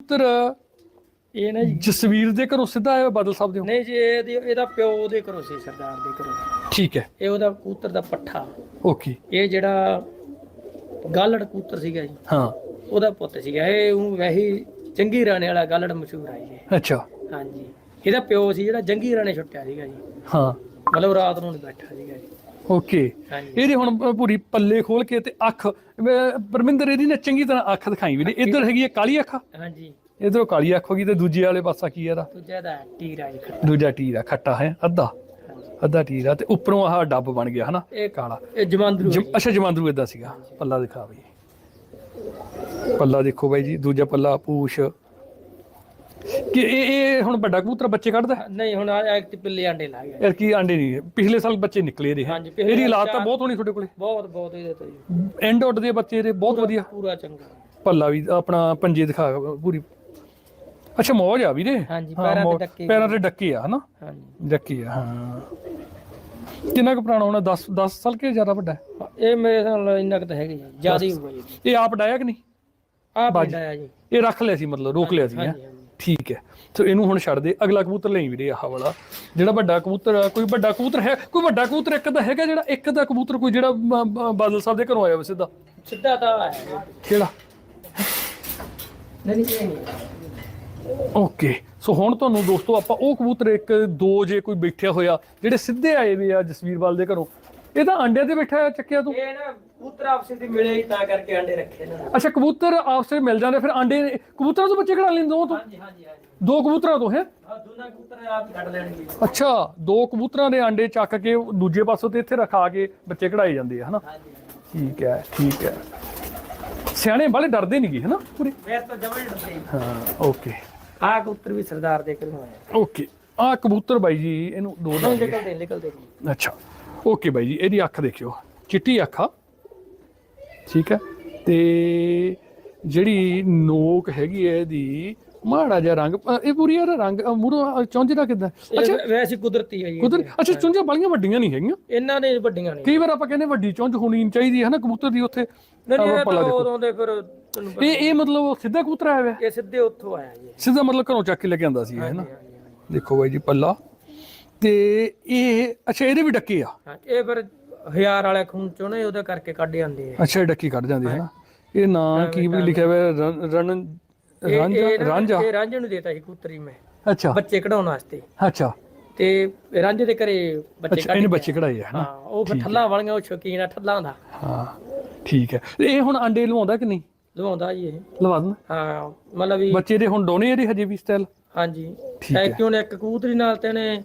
ਪੁੱਤਰ ਇਹ ਨਾ ਜੀ ਜਸਵੀਰ ਦੇ ਘਰੋਂ ਸਿੱਧਾ ਆਇਆ ਬਾਦਲ ਸਾਹਿਬ ਦੇ ਨਹੀਂ ਜੀ ਇਹਦੀ ਇਹਦਾ ਪਿਓ ਦੇ ਘਰੋਂ ਸੀ ਸਰਦਾਰ ਦੇ ਘਰੋਂ। ਠੀਕ ਹੈ। ਇਹ ਉਹਦਾ ਕਬੂਤਰ ਦਾ ਪੱਠਾ। ਓਕੇ। ਇਹ ਜਿਹੜਾ ਗਾਲੜ ਕਬੂਤਰ ਸੀਗਾ ਜੀ। ਹਾਂ। ਉਹਦਾ ਪੁੱਤ ਸੀਗਾ। ਇਹ ਉਹ ਵੈਸੇ ਹੀ ਜੰਗੀ ਰਾਣੇ ਵਾਲਾ ਗਾਲੜ ਮਸ਼ਹੂਰ ਆ ਜੀ। ਇਹ। ਅੱਛਾ। ਹਾਂਜੀ। ਇਹਦਾ ਪਿਓ ਸੀ ਜਿਹੜਾ ਜੰਗੀ ਰਾਣੇ ਛੁੱਟਿਆ ਸੀਗਾ ਜੀ। ਹਾਂ। ਮਤਲਬ ਰਾਤ ਨੂੰ ਨੀ ਬੈਠਾ ਸੀਗਾ ਜੀ। ਓਕੇ। ਇਹਦੇ ਹੁਣ ਪੂਰੀ ਪੱਲੇ ਖੋਲ ਕੇ ਤੇ ਅੱਖ ਪਰਮਿੰਦਰ ਇਹਦੀ ਨਾ ਚੰਗੀ ਤਰ੍ਹਾਂ ਅੱਖ ਦਿਖਾਈ ਵੀ ਇੱਧਰ ਹੈਗੀ ਹੈ ਕਾਲੀ ਅੱਖ। ਹਾਂਜੀ। ਇਧਰੋਂ ਕਾਲੀ ਅੱਖ ਹੋ ਗਈ ਤੇ ਦੂਜੇ ਵਾਲੇ ਪਾਸਾ ਕੀ ਹੈ ਇਹਦਾ? ਦੂਜਾ ਦਾ ਟੀਰਾ ਜੀ ਦੂਜਾ ਟੀਰ ਖੱਟਾ ਹੈ ਅੱਧਾ। ਅੱਧਾ ਟੀਰ ਤੇ ਉੱਪਰੋਂ ਆਹ ਡੱਬ ਬਣ ਗਿਆ ਹਨਾ ਇਹ ਕਾਲਾ। ਇਹ ਜਮਾਂਦਰੂ ਜਮ- ਅੱਛਾ ਜਮਾਂਦਰੂ ਇਦਾਂ ਸੀਗਾ। ਪੱਲਾ ਦਿਖਾ ਬਈ। ਪੱਲਾ ਦੇਖੋ ਬਾਈ ਜੀ ਦੂਜਾ ਪੱਲਾ ਪੂਛ। ਕਿ ਇਹ ਇਹ ਹੁਣ ਵੱਡਾ ਕਬੂਤਰ ਬੱਚੇ ਕੱਢਦਾ? ਹੈ? ਨਹੀਂ ਹੁਣ ਤੇ ਪਿੱਲੇ ਆਂਡੇ ਲਾ ਗਿਆ ਯਾਰ ਕੀ ਆਂਡੇ ਨਹੀਂ ਪਿਛਲੇ ਸਾਲ ਬੱਚੇ ਨਿਕਲੇ ਰਹੇ। ਹਾਂਜੀ, ਪਿਛਲੇ ਇਹਦੀ ਹਾਲਾਤ ਤਾਂ ਬਹੁਤ ਹੋਣੀ ਤੁਹਾਡੇ ਕੋਲੇ। ਬਹੁਤ ਬਹੁਤ ਇਹਦੇ ਤੋਂ ਜੀ। ਐਂਡ ਆਊਟ ਦੇ ਬੱਚੇ ਦੇ ਬਹੁਤ ਵਧੀਆ। ਪੂਰਾ ਚੰਗਾ। ਪੱਲਾ ਵੀ ਆਪਣਾ ਪੰਜੇ ਦਿਖਾ ਪੂਰੀ। ਅੱਛਾ ਮੌਜ ਆ ਵੀਰੇ। ਹਾਂਜੀ ਹਾਂ, ਪੈਰਾਂ ਤੇ ਮੌਜ- ਡੱਕੇ। ਪੈਰਾਂ ਤੇ ਡੱਕੇ ਆ ਹਨਾ? ਹਾਂਜੀ। ਡੱਕੇ ਆ ਹਾਂ। ਕਿੰਨਾ ਕੁ ਪੁਰਾਣਾ ਹੋਣਾ? 10 10 ਸਾਲ ਕੇ ਜ਼ਿਆਦਾ ਵੱਡਾ? ਹੈ? ਇਹ ਮੇਰੇ ਨਾਲ ਇੰਨਾ ਕੁ ਤਾਂ ਹੈਗਾ ਜੀ ਜ਼ਿਆਦਾ ਹੀ ਹੋਊਗਾ ਜੀ। ਇਹ ਆਪ ਡਾਇਆ ਕਿ ਨਹੀਂ? ਆ ਪਿੰਡ ਆਇਆ ਜੀ। ਇਹ ਰੱਖ ਲਿਆ ਸੀ ਮਤਲਬ ਰੋਕ ਲਿਆ ਸੀ ਹੈਂ? ਹਾਂਜੀ ਹਾਂਜੀ। ਠੀਕ ਹੈ। ਸੋ ਇਹਨੂੰ ਹੁਣ ਛੱਡ ਦੇ। ਅਗਲਾ ਕਬੂਤਰ ਲਈ ਵੀਰੇ ਆਹ ਵਾਲਾ। ਜਿਹੜਾ ਵੱਡਾ ਕਬੂਤਰ ਕੋਈ ਵੱਡਾ ਕਬੂਤਰ ਹੈ? ਕੋਈ ਵੱਡਾ ਕਬੂਤਰ ਇੱਕ ਦਾ ਹੈਗਾ ਜਿਹੜਾ ਇੱਕ ਦਾ ਕਬੂਤਰ ਕੋਈ ਜਿਹੜਾ ਬਾਦਲ ਸਾਹਿਬ ਦੇ ਘਰੋਂ ਆਇਆ ਵਾ ਸਿੱਧਾ। ਸਿੱਧਾ ਤਾਂ ਜੀ। ਕਿਹੜਾ? ਨਹੀਂ ਨਹੀਂ। ਓਕੇ। ਸੋ ਹੁਣ ਤੁਹਾਨੂੰ ਦੋਸਤੋ ਆਪਾਂ ਉਹ ਕਬੂਤਰ ਇੱਕ ਦੋ ਜੇ ਕੋਈ ਬੈਠਿਆ ਹੋਇਆ ਜਿਹੜੇ ਸਿੱਧੇ ਆਏ ਵੀ ਆ ਜਸਵੀਰਵਾਲ ਦੇ ਘਰੋਂ ਇਹ ਤਾਂ ਅੰਡਿਆਂ ਤੇ ਬੈਠਾ ਆ ਚੱਕਿਆ ਤੂੰ। ਇਹ ਨਾ ਕਬੂਤਰ ਆਪਸੇ ਦੀ ਮਿਲੇ ਹੀ ਤਾਂ ਕਰਕੇ ਆਂਡੇ ਰੱਖੇ ਨਾ। ਅੱਛਾ ਕਬੂਤਰ ਆਪਸ ਮਿਲ ਜਾਂਦੇ ਫਿਰ ਅੰਡੇ ਕਬੂਤਰਾਂ ਤੋਂ ਬੱਚੇ ਕਢਾ ਲੈਂਦੇ ਦੋ ਤੋਂ? ਹਾਂਜੀ ਹਾਂਜੀ ਹਾਂਜੀ। ਦੋ ਕਬੂਤਰਾਂ ਤੋਂ ਹੈ? ਆ ਦੋਨਾਂ ਕਬੂਤਰ ਆਪ ਹੀ ਕੱਢ ਲੈਣਗੇ। ਅੱਛਾ ਦੋ ਕਬੂਤਰਾਂ ਦੇ ਅੰਡੇ ਚੱਕ ਕੇ ਦੂਜੇ ਪਾਸੋਂ ਤੇ ਇੱਥੇ ਰਖਾ ਕੇ ਬੱਚੇ ਕਢਾਏ ਜਾਂਦੇ ਆ ਹਨਾ? ਹਾਂਜੀ ਠੀਕ ਹੈ ਠੀਕ ਹੈ। ਸਿਆਣੇ ਵਾਲੇ ਡਰਦੇ ਨਹੀਂਗੇ ਹਨਾ? ਪੂਰੇ? ਫੇਰ ਤਾਂ ਜਮਾ ਹੀ ਡਰਦੇ ਹਾਂ ਓਕੇ। ਆ ਕਬੂਤਰ ਵੀ ਸਰਦਾਰ ਦੇ ਘਰੋਂ ਆਇਆ। ਓਕੇ। ਆ ਕਬੂਤਰ ਬਾਈ ਜੀ ਇਹਨੂੰ ਦੋ ਨਹੀਂ ਲੱਗੇ ਨਿਕਲਦੇ। ਨਿਕਲਦੇ ਨਹੀਂ। ਅੱਛਾ। ਓਕੇ ਬਾਈ ਜੀ ਇਹਦੀ ਅੱਖ ਦੇਖਿਓ। ਚਿੱਟੀ ਅੱਖ ਆ। ਠੀਕ ਹੈ ਤੇ ਜਿਹੜੀ ਨੋਕ ਹੈਗੀ ਹੈ ਇਹਦੀ ਮਾੜਾ ਜਿਹਾ ਰੰਗ ਇਹ ਪੂਰੀ ਯਾਰ ਰੰਗ ਮੂਰੋ ਚੁੰਝ ਦਾ ਕਿਦਾਂ? ਅੱਛਾ। ਵੈਸੇ ਕੁਦਰਤੀ ਹੈ ਜੀ। ਕੁਦਰ ਅੱਛਾ ਚੁੰਝਾਂ ਬਾਲੀਆਂ ਵੱਡੀਆਂ ਨਹੀਂ ਹੈਗੀਆਂ? ਇਹਨਾਂ ਦੇ ਵੱਡੀਆਂ ਨੇ ਕਈ ਵਾਰ ਆਪਾਂ ਕਹਿੰਦੇ ਵੱਡੀ ਚੁੰਝ ਹੋਣੀ ਚਾਹੀਦੀ ਹੈ ਨਾ ਕਬੂਤਰ ਦੀ ਉੱਥੇ ਨਹੀਂ ਨਹੀਂ, ਇਹ ਤਾਂ ਉਦੋਂ ਦੇ ਫਿਰ ਇਹ ਇਹ ਮਤਲਬ ਸਿੱਧਾ ਕਬੂਤਰ ਆਇਆ ਹੋਇਆ? ਇਹ ਸਿੱਧੇ ਉੱਥੋਂ ਆਇਆ ਜੀ। ਸਿੱਧਾ ਮਤਲਬ ਘਰੋਂ ਚੱਕ ਕੇ ਲੈ ਕੇ ਆਂਦਾ ਸੀ ਇਹ ਹੈ ਨਾ। ਦੇਖੋ ਬਾਈ ਜੀ ਪੱਲਾ। ਤੇ ਇਹ ਅੱਛਾ ਇਹਦੇ ਵੀ ਡੱਕੇ ਆ? ਹਾਂ ਇਹ ਫਿਰ ਹਜ਼ਾਰ ਵਾਲੇ ਖੂਨ ਚੋਂ ਨਾ ਉਹਦੇ ਕਰਕੇ ਕੱਢ ਜਾਂਦੇ ਆ ਅੱਛਾ ਇਹ ਡੱਕੀ ਕੱਢ ਜਾਂਦੇ ਹੈ ਨਾ? ਇਹ ਨਾਂ ਕੀ ਵੀ ਲਿਖਿਆ ਹੋਇਆ? ਇਹ- ਰਾਂਝਾ? ਰਾਂਝਾ? ਇਹ ਰਾਂਝੇ ਨੂੰ ਦੇਤਾ ਸੀ ਕੂਤਰੀ ਮੈਂ। ਅੱਛਾ। ਬੱਚੇ ਕਢਾਉਣ ਵਾਸਤੇ। ਅੱਛਾ। ਤੇ ਰਾਂਝੇ ਦੇ ਘਰੇ ਬੱਚੇ ਅੱਛਾ ਕੱਢ ਇਹਨੇ ਕੇ ਬੱਚੇ ਕਢਾਏ ਆ ਹਾਂ ਹਨਾ ਉਹ ਫਿਰ ਠੱਲਾਂ ਵਾਲੀਆਂ ਉਹ ਸ਼ੌਕੀਨ ਆ ਠੱਲਾਂ ਦਾ। ਹਾਂ ਠੀਕ ਹੈ। ਇਹ ਹੁਣ ਅੰਡੇ ਲਵਾਉਂਦਾ ਕਿ ਨਹੀਂ? ਲਵਾਉਂਦਾ ਜੀ ਇਹ। ਲਵਾ ਦੇਣਾ ਹਾਂ ਮਤਲਬ ਵੀ ਬੱਚੇ ਦੇ ਹੁਣ ਡੋਨੇ ਇਹਦੇ ਹਜੇ ਵੀ ਸਟਾਈਲ ਹਾਂਜੀ। ਠੀਕ ਹੈ। ਕਿਉਂ ਨੇ ਇੱਕ ਕਬੂਤਰੀ ਨਾਲ ਤੇ ਨੇ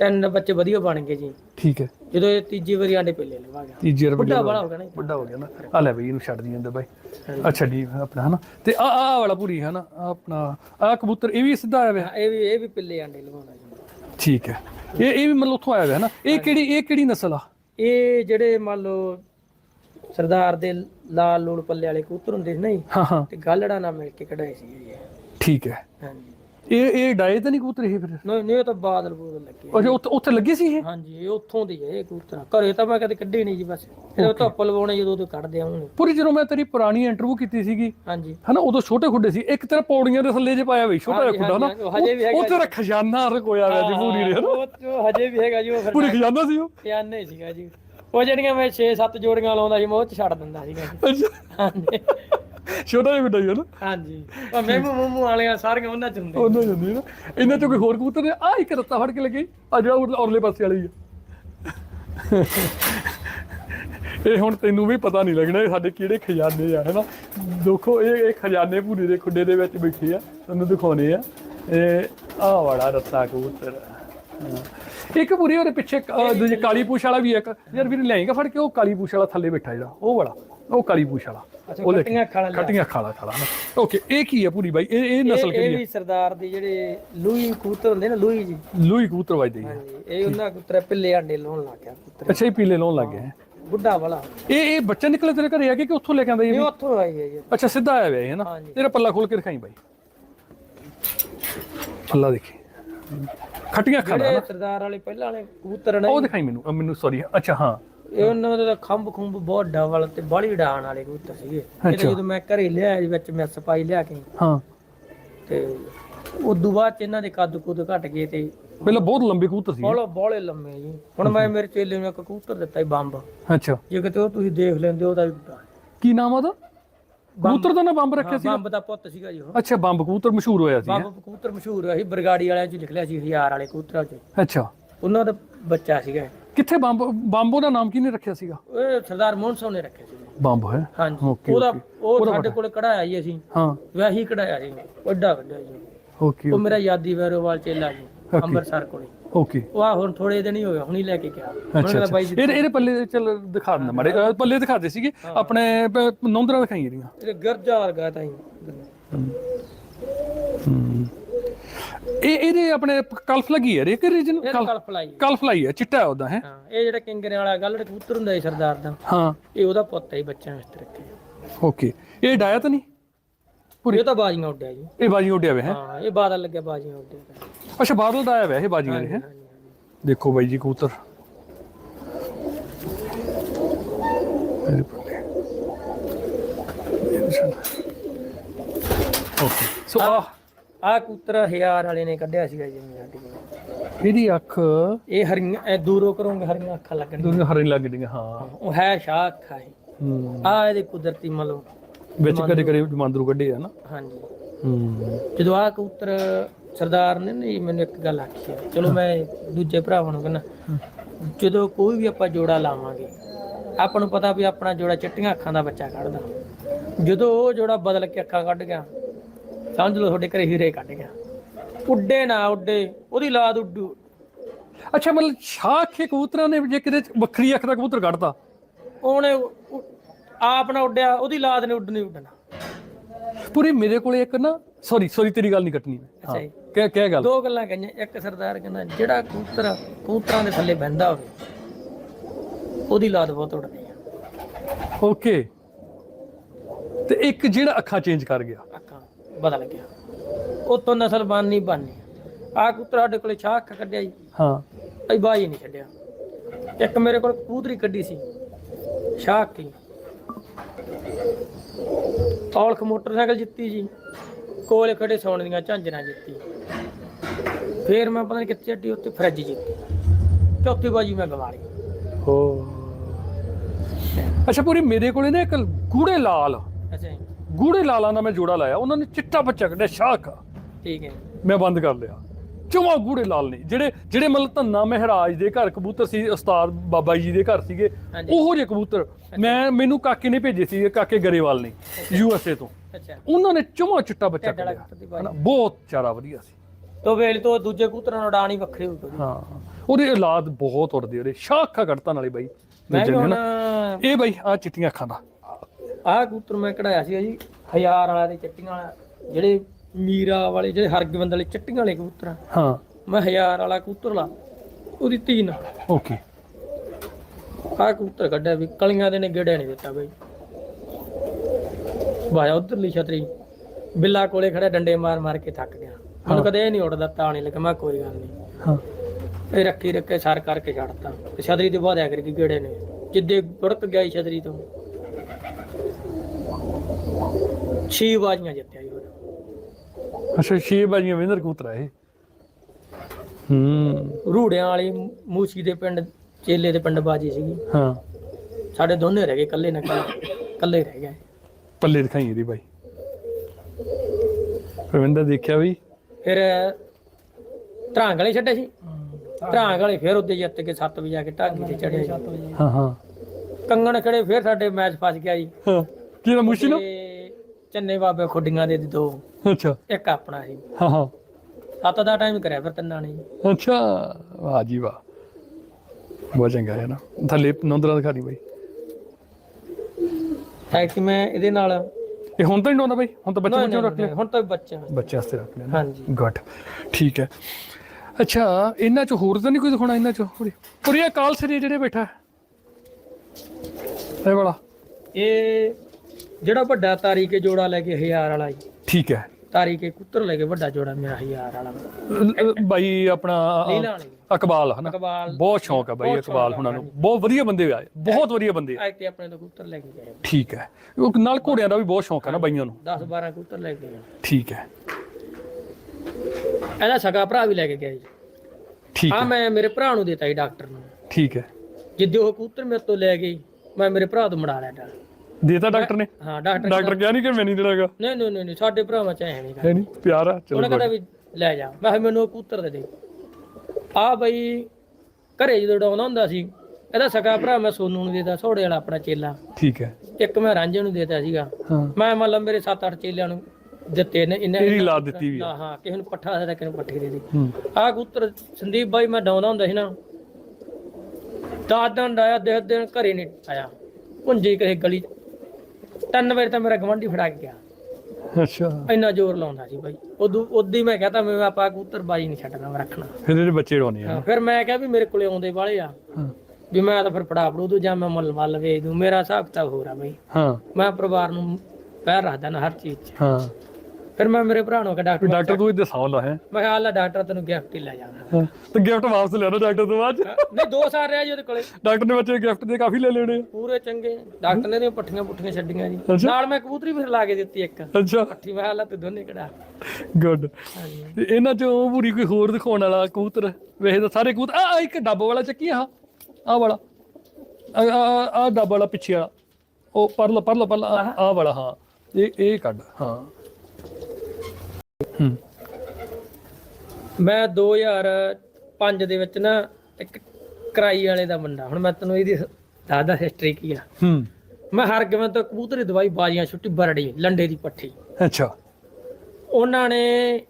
ਤਿੰਨ ਬੱਚੇ ਵਧੀਆ ਬਣ ਗਏ ਜੀ। ਠੀਕ ਹੈ। ਜਦੋਂ ਇਹ ਤੀਜੀ ਵਾਰੀ ਆਂਡੇ ਪੇਲੇ ਲਵਾ ਗਿਆ ਤੀਜੀ ਵਾਰ ਵੱਡਾ ਬੜਾ ਹੋ ਗਿਆ ਨਾ ਵੱਡਾ ਹੋ ਗਿਆ ਨਾ। ਆ ਲੈ ਬਈ ਇਹਨੂੰ ਛੱਡ ਦੀ ਜਾਂਦਾ ਬਾਈ। ਹਾਂਜੀ। ਅੱਛਾ ਜੀ ਆਪਣਾ ਹਨਾ। ਤੇ ਆ ਆ ਵਾਲਾ ਪੂਰੀ ਹੈ ਨਾ ਆਹ ਆਪਣਾ ਆ ਕਬੂਤਰ ਇਹ ਵੀ ਸਿੱਧਾ ਆਇਆ ਹੋਇਆ ਹਾਂ, ਇਹ ਵੀ ਇਹ ਵੀ ਪਿੱਲੇ ਆਂਡੇ ਲਵਾਉਂਦਾ ਜੀ। ਠੀਕ ਹੈ। ਇਹ ਇਹ ਵੀ ਮਤਲਬ ਉੱਥੋਂ ਆਇਆ ਹੋਇਆ ਹੈ ਨਾ ਇਹ ਕਿਹੜੀ ਇਹ ਕਿਹੜੀ ਨਸਲ ਆ? ਇਹ ਜਿਹੜੇ ਮੰਨ ਲਓ ਸਰਦਾਰ ਦੇ ਲਾਲ ਲੂਲ ਪੱਲੇ ਵਾਲੇ ਕਬੂਤਰ ਹੁੰਦੇ ਸੀ ਨਾ ਜੀ ਹਾਂ ਹਾਂ। ਤੇ ਗਾਲੜਾ ਨਾਲ ਮਿਲ ਕੇ ਕਢਾਏ ਸੀ ਜੀ। ਇਹ। ਠੀਕ ਹੈ। ਹਾਂਜੀ। ਇਹ ਇਹ ਡਾਏ ਤਾਂ ਨਹੀਂ ਕਬੂਤਰ ਇਹ ਫਿਰ? ਨਹੀਂ ਨਹੀਂ ਇਹ ਤਾਂ ਬਾਦਲ ਬੂਦਲ ਲੱਗੇ ਅੱਛਾ ਉੱਥੇ ਉੱਥੇ ਲੱਗੇ ਸੀ ਇਹ? ਹਾਂਜੀ ਇਹ ਉੱਥੋਂ ਦੀ ਹੈ ਇਹ ਕਬੂਤਰ। ਘਰੇ ਤਾਂ ਮੈਂ ਕਦੇ ਕੱਢੇ ਨਹੀਂ ਜੀ ਬਸ। ਜਦੋਂ ਧੁੱਪ ਲਵਾਉਣੇ ਜਦੋਂ ਤੋਂ ਕੱਢਦੇ ਆਉਂਗੇ ਪੂਰੀ ਜਦੋਂ ਮੈਂ ਤੇਰੀ ਪੁਰਾਣੀ ਇੰਟਰਵਿਊ ਕੀਤੀ ਸੀਗੀ ਹਾਂਜੀ। ਹਨਾ ਉਦੋਂ ਛੋਟੇ ਖੁੱਡੇ ਸੀ। ਇੱਕ ਤੇਰਾ ਪੌੜੀਆਂ ਦੇ ਥੱਲੇ ਜੇ ਪਾਇਆ ਹੋਈ ਛੋਟਾ ਜਿਹਾ ਖੁੱਡਾ ਨਾ ਹਾਂਜੀ, ਵੀ ਹੈਗਾ ਉਹ ਤੇਰਾ ਖਜ਼ਾਨਾ ਰਕੋਇਆ ਹੋਇਆ ਜੀ ਪੂਰੀ ਦੇ ਉਹ ਹਜੇ ਵੀ ਹੈਗਾ ਜੀ ਉਹ ਫਿਰ ਪੂਰੀ ਖਜ਼ਾਨਾ ਸੀ ਉਹ? ਪਿਆਨੇ ਹੀ ਸੀਗਾ ਜੀ। ਉਹ ਜਿਹੜੀਆਂ ਮੈਂ 6-7 ਜੋੜੀਆਂ ਲਾਉਂਦਾ ਸੀ ਮੈਂ ਉਹ ਚ ਛੱਡ ਦਿੰਦਾ ਸੀਗਾ ਜੀ। ਅੱਛਾ। ਹਾਂਜੀ। ਛੋਟਾ ਜਿਹਾ ਖੁੱਡਾ ਹੀ ਹੈ ਨਾ। ਹਾਂਜੀ। ਉਹ ਮਹਿਮੂ ਮੂਮੂ ਵਾਲੀਆਂ ਸਾਰੀਆਂ ਉਹਨਾਂ ਚ ਹੁੰਦੇ ਉਹਨਾਂ ਜਾਂਦੀ ਹੈ ਨਾ। ਇਹਨਾਂ ਚੋਂ ਕੋਈ ਹੋਰ ਕਬੂਤਰ ਨੇ ਆ ਇੱਕ ਰੱਤਾ ਫੜ ਕੇ ਲੱਗੀ ਆ ਜਿਹੜਾ ਉਹ ਔਰਲੇ ਪਾਸੇ ਵਾਲੀ ਹੈ ਇਹ ਹੁਣ ਤੈਨੂੰ ਵੀ ਪਤਾ ਨਹੀਂ ਲੱਗਣਾ ਇਹ ਸਾਡੇ ਕਿਹੜੇ ਖਜ਼ਾਨੇ ਆ ਹੈਨਾ? ਦੇਖੋ ਇਹ ਇਹ ਖਜ਼ਾਨੇ ਪੂਰੇ ਦੇ ਖੁੱਡੇ ਦੇ ਵਿੱਚ ਬੈਠੇ ਆ। ਤੁਹਾਨੂੰ ਦਿਖਾਉਣੇ ਆ। ਇਹ ਆ ਵਾਲਾ ਰੱਤਾ ਕਬੂਤਰ ਹਾਂ। ਇੱਕ ਪੂਰੀ ਉਹਦੇ ਪਿੱਛੇ ਅਹ, ਦੂਜੀ ਕਾਲੀ ਪੂਛ ਵਾਲਾ ਵੀ ਇੱਕ। ਯਾਰ ਵੀਰ ਲਿਆਏਗਾ ਫੜ ਕੇ ਉਹ ਕਾਲੀ ਪੂਛ ਵਾਲਾ ਥੱਲੇ ਬੈਠਾ ਜਿਹੜਾ ਉਹ ਵਾਲਾ ਉਹ ਕਾਲੀ ਪੂਛ ਵਾਲਾ। ਅੱਛਾ ਲੈ ਕੱਟੀਆਂ ਖਾਲਾ ਲਿਆ। ਖੱਟੀਆਂ ਖਾਲਾ ਖਾਲਾ ਓਕੇ ਇਹ ਕੀ ਹੈ ਪੂਰੀ ਬਾਈ? ਇਹ ਇਹ ਨਸਲ ਇਹ ਕਿਹੜੀ ਹੈ ਵੀ ਸਰਦਾਰ ਦੀ ਜਿਹੜੇ ਲੂਈ ਕਬੂਤਰ ਹੁੰਦੇ ਨਾ ਲੂਈ ਜੀ। ਲੂਈ ਕਬੂਤਰ ਵੱਜਦੇ ਹੈ ਹਾਂਜੀ ਇਹ ਉਹਨਾਂ ਕਬੂਤਰ ਪਿੱਲੇ ਆਂਡੇ ਲਾਉਣ ਲੱਗ ਗਿਆ ਕਬੂਤਰ। ਅੱਛਾ ਇਹ ਪੀਲੇ ਲਾਉਣ ਲੱਗ ਗਏ। ਹੈ। ਬੁੱਢਾ ਵਾਲਾ। ਇਹ ਇਹ ਬੱਚਾ ਨਿਕਲੇ ਤੇਰੇ ਘਰੇ ਆ ਕੇ ਕਿ ਉੱਥੋਂ ਲੈ ਕੇ ਆਂਦਾ ਇਹ ਇਹ ਵੀ? ਉੱਥੋਂ ਆਈ ਹੈ ਜੀ। ਅੱਛਾ ਸਿੱਧਾ ਆਇਆ ਹੋਇਆ ਹੈ ਨਾ? ਹਾਂਜੀ। ਤੇਰਾ ਪੱਲਾ ਖੋਲ ਕੇ ਦਿਖਾਈ ਬਾਈ। ਪੱਲਾ ਦੇਖੀ। ਖੱਟੀਆਂ ਖਾਣਾ ਜਿਹੜੇ ਸਰਦਾਰ ਵਾਲੇ ਪਹਿਲਾਂ ਵਾਲੇ ਕਬੂਤਰ ਨੇ ਉਹ ਦਿਖਾਈ ਮੈਨੂੰ ਅਹ ਮੈਨੂੰ ਸੌਰੀ ਅੱਛਾ ਹਾਂ। ਇਹ ਉਹਨਾਂ ਦਾ ਖੰਭ ਖੁੰਭ ਬਹੁਤ ਡਬਲ ਤੇ ਬਾਲੀ ਡਾਣ ਵਾਲੇ ਕਬੂਤਰ ਸੀਗੇ। ਇਹ ਅੱਛਾ। ਜਦੋਂ ਮੈਂ ਘਰੇ ਲਿਆ ਜੀ ਵਿੱਚ ਮਿਸ ਪਾਈ ਲਿਆ ਕੇ। ਹਾਂ। ਤੇ ਉਦੋਂ ਬਾਅਦ 'ਚ ਇਹਨਾਂ ਦੇ ਕੱਦ ਕੁੱਦ ਘਟ ਗਏ ਤੇ ਪਹਿਲਾਂ ਬਹੁਤ ਲੰਬੇ ਕਬੂਤਰ ਸੀ ਬੋਲੇ ਬੋਲੇ ਲੰਮੇ ਜੀ। ਹੁਣ ਮੈਂ ਮੇਰੇ ਚੇਲੇ ਨੂੰ ਇੱਕ ਕਬੂਤਰ ਦਿੱਤਾ ਸੀ ਬੰਬ। ਅੱਛਾ। ਜੇ ਕਿਤੇ ਉਹ ਤੁਸੀਂ ਦੇਖ ਲੈਂਦੇ ਉਹਦਾ ਵੀ ਬੁਰਾ। ਕੀ ਨਾਮ ਆ ਉਹਦਾ? ਕਬੂਤਰ ਦਾ ਨਾ ਬੰਬ ਰੱਖਿਆ ਸੀ ਬੰਬ ਦਾ ਪੁੱਤ ਸੀਗਾ ਜੀ ਉਹ। ਅੱਛਾ ਬੰਬ ਕਬੂਤਰ ਮਸ਼ਹੂਰ ਹੋਇਆ ਸੀ ਬੰਬ ਕਬੂਤਰ ਮਸ਼ਹੂਰ ਹੋਇਆ ਸੀ ਬਰਗਾੜੀ ਵਾਲਿਆਂ 'ਚ ਲਿਖ ਲਿਆ ਸੀ ਹਜ਼ਾਰ ਵਾਲੇ ਕਬੂਤਰਾਂ 'ਚ। ਅੱਛਾ। ਉਹਨਾਂ ਦਾ ਬੱਚਾ ਸੀਗਾ ਕਿੱਥੇ ਬੰਬ ਬੰਬੋ ਦਾ ਨਾਮ ਕਿਹਨੇ ਰੱਖਿਆ ਸੀਗਾ? ਉਹ ਸਰਦਾਰ ਮੋਹਨ ਸਿੰਘ ਨੇ ਰੱਖਿਆ ਸੀ। ਬੰਬ ਹੈ? ਹਾਂਜੀ। ਉਹਦਾ। ਉਹ ਸਾਡੇ ਕੋਲ ਕਢਾਇਆ ਜੀ ਅਸੀਂ। ਹਾਂ। ਵੈਹੀ ਕਢਾਇਆ ਸੀ। ਵੱਡਾ ਵੱਡਾ ਜੀ। ਓਕੇ ਉਹ ਮੇਰਾ ਯਾਦੀ ਵੈਰੋਵਾਲ ਚੇਲਾ ਜੀ। ਅੰਮ੍ਰਿਤਸਰ ਕੋਲੇ। ਓਕੇ ਉਹ ਆ ਹੁਣ ਥੋੜੇ ਦਿਨ ਹੀ ਹੋਏ ਹੁਣੀ ਲੈ ਕੇ ਗਿਆ। ਅੱਛਾ ਦਾ ਅੱਛਾ। ਇਹਦੇ ਇਹਦੇ ਪੱਲੇ ਚੱਲ ਦਿਖਾ ਦਿੰਦਾ ਮਾੜੇ ਅਹ ਪੱਲੇ ਦਿਖਾਦੇ ਸੀਗੇ ਆਪਣੇ ਨੌਂਦਰਾਂ ਦਿਖਾਈ ਇਹਦੀਆਂ। ਇਹ ਗਰਜਾ ਵਰਗਾ ਤਾਂ ਹੀ। ਇਹ ਇਹਦੇ ਆਪਣੇ ਕਲਫ ਲੱਗੀ ਹੈ ਰੇ ਕਿ ਰੀਜਨ ਇਹ ਕਲ ਫਲਾਈ ਕਲਫ ਲਾਈ ਹੈ ਚਿੱਟਾ ਉਹਦਾ ਹੈ? ਹਾਂ ਇਹ ਜਿਹੜਾ ਕਿੰਗਰੇ ਵਾਲਾ ਗੱਲ ਕਬੂਤਰ ਹੁੰਦਾ ਸੀ ਸਰਦਾਰ ਦਾ ਹਾਂ। ਇਹ ਉਹਦਾ ਪੁੱਤ ਹੈ ਜੀ, ਬੱਚਾ ਇਸ ਤਰ੍ਹਾਂ ਓਕੇ ਇਹ ਡਾਇਆ ਤਾਂ ਨਹੀਂ? ਇਹ ਤਾਂ ਬਾਜੀਆਂ ਉੱਡਿਆ ਜੀ ਇਹ ਬਾਜੀ ਉੱਡਿਆ ਹੋਇਆ ਹੈ? ਹਾਂ ਇਹ ਬਾਦਲ ਲੱਗਿਆ ਬਾਜੀਆਂ ਉੱਡਿਆ ਅੱਛਾ ਬਾਦਲ ਦਾ ਆਇਆ ਹੋਇਆ ਇਹ ਬਾਜੀਆਂ ਨੇ ਹੈ? ਹਾਂਜੀ, ਹਾਂਜੀ। ਦੇਖੋ ਬਾਈ ਜੀ ਕਬੂਤਰ। ਇਹਦੇ ਪੱਲੇ ਓਕੇ ਸੋ ਆ ਆਹ ਕਬੂਤਰ ਹਜ਼ਾਰ ਵਾਲੇ ਨੇ ਕੱਢਿਆ ਸੀਗਾ ਜੀ ਸਾਡੇ ਕੋਲ। ਇਹਦੀ ਅੱਖ ਇਹ ਹਰੀਆਂ ਇਹ ਦੂਰੋਂ ਕਰੋਗੇ ਹਰੀਆਂ ਅੱਖਾਂ ਲੱਗਣਗੀਆਂ। ਦੁਨੀਆ ਹਰੇ ਲੱਗਦੀਆਂ ਹਾਂ। ਉਹ ਹੈ ਸ਼ਾਹ ਅੱਖਾਂ ਹੈ ਹੂੰ। ਆ ਇਹਦੇ ਕੁਦਰਤੀ ਮਤਲਬ ਵਿੱਚ ਕਦੇ ਕਦੇ ਜਮਾਂਦਰੂ ਕੱਢੇ ਆ ਨਾ। ਹਾਂਜੀ। ਹੂੰ। ਜਦੋਂ ਆ ਕਬੂਤਰ ਸਰਦਾਰ ਨੇ ਨਹੀਂ ਮੈਨੂੰ ਇੱਕ ਗੱਲ ਆਖੀ ਹੈ ਚਲੋ ਮੈਂ ਦੂਜੇ ਭਰਾਵਾਂ ਨੂੰ ਕਹਿੰਦਾ ਜਦੋਂ ਕੋਈ ਵੀ ਆਪਾਂ ਜੋੜਾ ਲਾਵਾਂਗੇ ਆਪਾਂ ਨੂੰ ਪਤਾ ਵੀ ਆਪਣਾ ਜੋੜਾ ਚਿੱਟੀਆਂ ਅੱਖਾਂ ਦਾ ਬੱਚਾ ਕੱਢਦਾ। ਜਦੋਂ ਉਹ ਜੋੜਾ ਬਦਲ ਕੇ ਅੱਖਾਂ ਕੱਢ ਗਿਆ ਸਮਝ ਲਓ ਤੁਹਾਡੇ ਘਰੇ ਹੀਰੇ ਕੱਢ ਗਿਆ। ਉੱਡੇ ਨਾ ਉੱਡੇ ਉਹਦੀ ਲਾਦ ਉੱਡੂ। ਅੱਛਾ ਮਤਲਬ ਸ਼ਾਖੇ ਕਬੂਤਰਾਂ ਨੇ ਜੇ ਕਿਤੇ ਵੱਖਰੀ ਅੱਖ ਦਾ ਕਬੂਤਰ ਕੱਢਤਾ। ਉਹਨੇ ਆਪ ਨਾ ਉੱਡਿਆ ਉਹਦੀ ਲਾਦ ਨੇ ਉੱਡਣੀ ਉੱਡਣਾ। ਪੂਰੀ ਮੇਰੇ ਕੋਲੇ ਇੱਕ ਨਾ ਸੌਰੀ ਸੌਰੀ ਤੇਰੀ ਗੱਲ ਨਹੀਂ ਕੱਟਣੀ ਅੱਛਾ ਜੀ। ਕਹਿ ਕਹਿ ਗੱਲ। ਦੋ ਗੱਲਾਂ ਕਹੀਆਂ ਇੱਕ ਸਰਦਾਰ ਕਹਿੰਦਾ ਜਿਹੜਾ ਕਬੂਤਰ ਕਬੂਤਰਾਂ ਦੇ ਥੱਲੇ ਬਹਿੰਦਾ ਹੋਵੇ ਉਹਦੀ ਲਾਦ ਬਹੁਤ ਉੱਡਦੀ ਆ। ਓਕੇ ਤੇ ਇੱਕ ਜਿਹੜਾ ਅੱਖਾਂ ਚੇਂਜ ਕਰ ਗਿਆ। ਅੱਖਾਂ ਬਦਲ ਗਿਆ। ਉਹ ਤੋਂ ਨਸਲ ਬਣ ਨਹੀਂ ਬਣਨੀ ਆ ਕਬੂਤਰ ਸਾਡੇ ਕੋਲੇ ਛਾਹ ਅੱਖ ਕੱਢਿਆ ਜੀ। ਹਾਂ। ਅਈ ਬਾਜੀ ਨਹੀਂ ਛੱਡਿਆ। ਇੱਕ ਮੇਰੇ ਕੋਲ ਕਬੂਤਰੀ ਕੱਢੀ ਸੀ। ਸ਼ਾਹ ਕੀ ਔਲਖ ਮੋਟਰਸਾਈਕਲ ਜਿੱਤੀ ਜੀ। ਕੋਲੇ ਖੜੇ ਸੌਣ ਦੀਆਂ ਝਾਂਜਰਾਂ ਜਿੱਤੀ। ਫੇਰ ਮੈਂ ਪਤਾ ਨਹੀਂ ਕਿੱਥੇ ਛੱਡੀ ਉੱਤੇ ਫਰਿੱਜ ਜਿੱਤੀ। ਚੌਥੀ ਬਾਜੀ ਮੈਂ ਗਵਾ ਲਈ ਹੋ। ਅੱਛਾ ਪੂਰੀ ਮੇਰੇ ਕੋਲੇ ਨਾ ਇੱਕ ਗੂੜੇ ਲਾਲ ਅੱਛਾ ਜੀ। ਗੂੜੇ ਲਾਲਾਂ ਦਾ ਮੈਂ ਜੋੜਾ ਲਾਇਆ। ਉਹਨਾਂ ਨੇ ਚਿੱਟਾ ਬੱਚਾ ਕੱਢਿਆ ਸ਼ਾਖ ਠੀਕ ਹੈ ਮੈਂ ਬੰਦ ਕਰ ਲਿਆ। ਚੁਮਾ ਗੂੜੇ ਲਾਲ ਨੇ ਜਿਹੜੇ ਜਿਹੜੇ ਮਤਲਬ ਧੰਨਾ ਮਹਿਰਾਜ ਦੇ ਘਰ ਕਬੂਤਰ ਸੀ ਉਸਤਾਦ ਬਾਬਾ ਜੀ ਦੇ ਘਰ ਸੀਗੇ। ਉਹੋ ਜਿਹੇ ਕਬੂਤਰ ਮੈਂ ਮੈਨੂੰ ਕਾਕੇ ਨੇ ਭੇਜੇ ਸੀ ਕਾਕੇ ਗਰੇਵਾਲ ਨੇ ਯੂ ਐਸ ਏ ਤੋਂ। ਅੱਛਾ। ਉਹਨਾਂ ਨੇ ਚੁਮਾ ਚਿੱਟਾ ਬੱਚਾ ਕੱਢਿਆ। ਬਹੁਤ ਚਾਰਾ ਵਧੀਆ ਸੀ। ਤੋ ਵੇਲੇ ਤੋਂ ਦੂਜੇ ਕਬੂਤਰਾਂ ਨਾਲ ਉਡਾਣ ਹੀ ਵੱਖਰੀ ਹੋ ਗਈ ਹਾਂ ਉਹਦੇ ਔਲਾਦ ਬਹੁਤ ਉੜਦੇ ਉਹਦੇ ਸ਼ਾਖਾ ਕੱਢਤਾ ਨਾਲੇ ਬਾਈ। ਮੈਂ ਦੂਜੇ ਨਾ ਇਹ ਬਾਈ ਆ ਚਿੱਟੀਆਂ ਅੱਖਾਂ ਦਾ। ਆਹ ਕਬੂਤਰ ਮੈਂ ਕਢਾਇਆ ਸੀ ਜੀ ਹਜ਼ਾਰ ਵਾਲਾ ਤੇ ਚਿੱਟੀਆਂ ਵਾਲਾ ਜਿਹੜੇ ਮੀਰਾ ਵਾਲੇ ਜਿਹੜੇ ਹਰਗਵੰਦ ਵਾਲੇ ਚਿੱਟੀਆਂ ਵਾਲੇ ਕਬੂਤਰ। ਆ, ਹਾਂ। ਮੈਂ ਹਜ਼ਾਰ ਵਾਲਾ ਕਬੂਤਰ ਲਾ ਉਹਦੀ ਨਾਲ। ਓਕੇ ਆਹ ਕਬੂਤਰ ਕੱਢਿਆ ਵੀ ਕਲੀਆਂ ਦੇ ਨੇ ਗੇੜੇ ਨਹੀਂ ਦਿੱਤਾ ਬਈ। ਵਾਇਆ ਉਧਰਲੀ ਛਤਰੀ। ਬਿੱਲਾ ਕੋਲੇ ਖੜਾ ਡੰਡੇ ਮਾਰ ਮਾਰ ਕੇ ਥੱਕ ਗਿਆ। ਹੁਣ ਕਦੇ ਇਹ ਨਹੀਂ ਉੱਡਦਾ ਤਾਂ ਨਹੀਂ ਲੱਗਾ ਮੈਂ ਕੋਈ ਗੱਲ ਨਹੀਂ। ਹਾਂ। ਇਹ ਰੱਖੀ ਰੱਖੇ ਸਰ ਕਰਕੇ ਛੱਡਤਾ। ਤੇ ਛਤਰੀ ਦੇ ਬਾਅਦ ਆ ਕਰਕੇ ਗੇੜੇ ਨੇ। ਜਿੱਦੇ ਗੁੜਕ ਗਿਆ ਸੀ ਛਤਰੀ ਤੋਂ। ਛੇ ਬਾਜ਼ੀਆਂ ਜਿੱਤਿਆ ਜੀ ਉਹ ਅੱਛਾ ਛੇ ਬਾਜੀਆਂ ਵਿੰਦਰ ਕਬੂਤਰ ਇਹ। ਹੂੰ। ਰੂੜਿਆਂ ਵਾਲੀ ਮੂਸੀ ਦੇ ਪਿੰਡ ਚੇਲੇ ਦੇ ਪਿੰਡ ਬਾਜੀ ਸੀਗੀ। ਹਾਂ। ਸਾਡੇ ਦੋਨੇ ਰਹਿ ਗਏ ਇਕੱਲੇ ਨਾ ਇਕੱਲੇ ਰਹਿ ਗਏ। ਪੱਲੇ ਦਿਖਾਈ ਇਹਦੀ ਬਾਈ। ਰਵਿੰਦਰ ਦੇਖਿਆ ਵੀ? ਫਿਰ ਧਰਾਂਗ ਵਾਲੇ ਛੱਡੇ ਸੀ। ਧਰਾਂਗ। ਵਾਲੇ ਫਿਰ ਉੱਤੇ ਜਿੱਤ ਕੇ 7 ਵਜੇ ਜਾ ਕੇ ਢਾਗੀ ਤੇ ਚੜਿਆ ਜੀ ਹਾਂ ਹਾਂ। ਕੰਗਣ ਖੜੇ ਫਿਰ ਸਾਡੇ ਮੈਚ ਫਸ ਗਿਆ ਜੀ। ਹਾਂ। ਕੀ ਨਾ ਮੁਸ਼ਕਿਲ ਤੇ ਚੰਨੇ ਬਾਬੇ ਖੁੱਡੀਆਂ ਦੇ ਦੋ। ਅੱਛਾ। ਇੱਕ ਆਪਣਾ ਸੀ। ਹਾਂ ਹਾਂ। ਸੱਤ ਦਾ ਟਾਈਮ ਕਰਿਆ ਫਿਰ ਤਿੰਨਾਂ ਨੇ। ਅੱਛਾ ਵਾਹ ਜੀ ਵਾਹ। ਬਹੁਤ ਚੰਗਾ ਹੈ ਨਾ। ਥੱਲੇ ਨੰਦਰਾ ਦਿਖਾ ਦੀ ਬਾਈ। ਕਿ ਮੈਂ ਇਹਦੇ ਨਾਲ ਇਹ ਹੁਣ ਤਾਂ ਨਹੀਂ ਡੋਂਦਾ ਬਾਈ? ਹੁਣ ਤਾਂ ਬੱਚੇ ਬੱਚੇ ਰੱਖ ਲਿਆ। ਹੁਣ ਤਾਂ ਬੱਚਾ ਬੱਚੇ ਵਾਸਤੇ ਰੱਖ ਲਿਆ ਹਾਂਜੀ। ਗੁੱਡ। ਠੀਕ ਹੈ। ਅੱਛਾ ਇਹਨਾਂ ਚ ਹੋਰ ਤਾਂ ਨਹੀਂ ਕੋਈ ਦਿਖਾਉਣਾ ਇਹਨਾਂ ਚ? ਪੂਰੀ ਪੂਰੀ ਇਹ ਕਾਲ ਸਰੀ ਜਿਹੜੇ ਬੈਠਾ। ਹੈ। ਇਹ ਵਾਲਾ। ਇਹ ਜਿਹੜਾ ਵੱਡਾ ਤਾਰੀ ਕੇ ਜੋੜਾ ਲੈ ਕੇ ਹਜ਼ਾਰ ਵਾਲਾ ਜੀ। ਠੀਕ ਹੈ। ਤਾਰੀ ਕੇ ਕੁੱਤਰ ਲੈ ਕੇ ਵੱਡਾ ਜੋੜਾ ਮੇਰਾ ਹਜ਼ਾਰ ਵਾਲਾ। ਬਾਈ ਆਪਣਾ ਅਕਬਾਲ ਹਨਾ? ਬਹੁਤ ਸ਼ੌਂਕ ਹੈ ਬਾਈ ਸ਼ੌਂਕ ਹੁਣਾਂ ਨੂੰ। ਬਹੁਤ ਵਧੀਆ ਬੰਦੇ ਆਏ ਬਹੁਤ ਵਧੀਆ ਬੰਦੇ ਆ। ਅੱਜ ਤੇ ਆਪਣੇ ਤੋਂ ਕੁੱਤਰ ਲੈ ਕੇ ਗਏ ਠੀਕ ਹੈ। ਉਹ ਨਾਲ ਘੋੜਿਆਂ ਦਾ ਵੀ ਬਹੁਤ ਸ਼ੌਂਕ ਹੈ ਨਾ ਬਾਈਆਂ ਨੂੰ। 10 12 ਕੁੱਤਰ ਲੈ ਕੇ ਗਏ ਠੀਕ ਹੈ। ਇਹਦਾ ਸਗਾ ਭਰਾ ਵੀ ਲੈ ਕੇ ਗਿਆ ਜੀ। ਠੀਕ ਆ ਮੈਂ ਮੇਰੇ ਭਰਾ ਨੂੰ ਦਿੱਤਾ ਜੀ ਡਾਕਟਰ ਨੂੰ। ਠੀਕ ਹੈ। ਜਿੱਦੇ ਉਹ ਕਬੂਤਰ ਮੇਰੇ ਤੋਂ ਲੈ ਗਈ ਮੈਂ ਮੇਰੇ ਭਰਾ ਤੋਂ ਮੜਾ ਲਿਆ ਡਾਲ ਦੇਤਾ ਡਾਕਟਰ ਨੇ। ਹਾਂ ਡਾਕਟਰ ਡਾਕਟਰ ਕਿਹਾ ਨਹੀਂ ਕਿ ਮੈਂ ਨਹੀਂ ਦੇਣਾਗਾ? ਨਹੀਂ ਨਹੀਂ ਨਹੀਂ ਸਾਡੇ ਭਰਾਵਾਂ ਚ ਹੈ ਨਹੀਂ ਹੈ ਨਹੀਂ ਪਿਆਰ ਆ ਚਲੋ ਉਹਨੇ ਕਹਿੰਦਾ ਵੀ ਲੈ ਜਾ। ਮੈਂ ਕਿਹਾ ਮੈਨੂੰ ਉਹ ਕਬੂਤਰ ਦੇ ਦੇ। ਆ ਬਈ ਘਰੇ ਜਦੋਂ ਉਡਾਉਂਦਾ ਹੁੰਦਾ ਸੀ ਇਹਦਾ ਸਗਾ ਭਰਾ ਮੈਂ ਸੋਨੂ ਨੂੰ ਦੇਤਾ ਸੋੜੇ ਵਾਲਾ ਆਪਣਾ ਚੇਲਾ। ਠੀਕ ਹੈ। ਇੱਕ ਮੈਂ ਰਾਂਝੇ ਨੂੰ ਦੇਤਾ ਸੀਗਾ। ਹਾਂ। ਮੈਂ ਮੰਨ ਲਾ ਮੇਰੇ 7-8 ਚੇਲਿਆਂ ਨੂੰ ਦਿੱਤੇ ਨੇ ਇਹਨੇ ਤੇਰੀ ਲਾਦ ਦਿੱਤੀ ਵੀ। ਹਾਂ ਹਾਂ ਕਿਸੇ ਨੂੰ ਪੱਠਾ ਦੇ ਕਿਸੇ ਨੂੰ ਪੱਠੀ ਦੇ ਦੇ ਆ ਕਬੂਤਰ ਸੰਦੀਪ ਬਾਈ ਮੈਂ ਡਾਉਂਦਾ ਹੁੰਦਾ ਸੀ ਨਾ। ਦਸ ਦਿਨ ਡਾਇਆ ਦੇਖ ਦਿਨ ਘਰੇ ਨਹੀਂ ਆਇਆ। ਪੁੰਜੀ ਕਿਸੇ ਗਲੀ 'ਚ। ਤਿੰਨ ਵਜੇ ਤਾਂ ਮੇਰਾ ਗਵੰਡੀ ਫੜਾ ਕੇ ਗਿਆ। ਅੱਛਾ। ਇੰਨਾ ਜ਼ੋਰ ਲਾਉਂਦਾ ਸੀ ਬਾਈ। ਉਦੋਂ ਉਦੋਂ ਮੈਂ ਕਹਤਾ ਮੈਂ ਆਪਾਂ ਕਬੂਤਰ ਬਾਜੀ ਨਹੀਂ ਛੱਡਣਾ ਮੈਂ ਰੱਖਣਾ। ਫਿਰ ਇਹਦੇ ਬੱਚੇ ਰੋਣੇ ਆ ਹਾਂ, ਫਿਰ ਮੈਂ ਕਿਹਾ ਵੀ ਮੇਰੇ ਕੋਲੇ ਆਉਂਦੇ ਵਾਲੇ ਆ। ਹਾਂ। ਵੀ ਮੈਂ ਤਾਂ ਫਿਰ ਫੜਾ ਫੜੂ ਦੂ ਜਾਂ ਮੈਂ ਮੁੱਲ ਮੱਲ ਵੇਚ ਦੂੰ। ਮੇਰਾ ਹਿਸਾਬ ਕਿਤਾਬ ਹੋਰ ਆ ਬਾਈ। ਹਾਂ। ਮੈਂ ਪਰਿਵਾਰ ਨੂੰ ਪੈਰ ਰੱਖਦਾ ਨਾ ਹਰ ਚੀਜ਼ 'ਚ। ਹਾਂ। ਫਿਰ ਮੈਂ ਮੇਰੇ ਭਰਾ ਨੂੰ ਕਿਹਾ ਡਾਕਟਰ ਡਾਕਟਰ ਤੂੰ ਇਹਦੇ ਸੌ ਲਾ ਹੈ? ਮੈਂ ਕਿਹਾ ਆਲਾ ਡਾਕਟਰ ਤੈਨੂੰ ਗਿਫਟ ਹੀ ਲੈ ਜਾਣਾ ਤੇ ਗਿਫਟ ਵਾਪਸ ਲਿਆਣਾ ਡਾਕਟਰ ਤੋਂ ਬਾਅਦ। ਨਹੀਂ ਦੋ ਸਾਲ ਰਿਹਾ ਜੀ ਉਹਦੇ ਕੋਲੇ। ਡਾਕਟਰ ਨੇ ਬੱਚੇ ਗਿਫਟ ਦੇ ਕਾਫੀ ਲੈ ਲੈਣੇ ਪੂਰੇ ਚੰਗੇ। ਡਾਕਟਰ ਨੇ ਦੀਆਂ ਪੱਠੀਆਂ ਪੁੱਠੀਆਂ ਛੱਡੀਆਂ ਜੀ। ਨਾਲ ਮੈਂ ਕਬੂਤਰੀ ਫਿਰ ਲਾ ਕੇ ਦਿੱਤੀ ਇੱਕ। ਅੱਛਾ। ਪੱਠੀ ਮੈਂ ਹਾਲਾ ਤੇ ਦੋਨੇ ਕਢਾ। ਗੁੱਡ ਇਹਨਾਂ ਚੋਂ ਪੂਰੀ ਕੋਈ ਹੋਰ ਦਿਖਾਉਣ ਵਾਲਾ ਕਬੂਤਰ? ਵੇਖੇ ਤਾਂ ਸਾਰੇ ਕਬੂਤਰ ਆ ਇੱਕ ਡੱਬ ਵਾਲਾ ਚੱਕੀ ਆ ਆ ਵਾਲਾ। ਆ ਡੱਬ ਵਾਲਾ ਪਿੱਛੇ ਵਾਲਾ। ਉਹ ਪਰਲਾ ਪਰਲਾ ਪਰਲਾ ਆ- ਵਾਲਾ ਹਾਂ। ਇਹ ਇਹ ਕੱਢ ਹੂੰ। ਮੈਂ 2005 ਦੇ ਵਿੱਚ ਨਾ ਇੱਕ ਕਰਾਈ ਵਾਲੇ ਦਾ ਮੁੰਡਾ। ਹੁਣ ਮੈਂ ਤੈਨੂੰ ਇਹਦੀ ਦੱਸਦਾ ਹਿਸਟਰੀ ਕੀ ਆ। ਹੂੰ। ਮੈਂ ਹਰ ਗਵੇਂ ਤੋਂ ਕਬੂਤਰੀ ਦਵਾਈ ਬਾਜੀਆਂ ਛੁੱਟੀ ਬਰੜੀ ਲੰਡੇ ਦੀ ਪੱਠੀ। ਅੱਛਾ। ਉਹਨਾਂ ਨੇ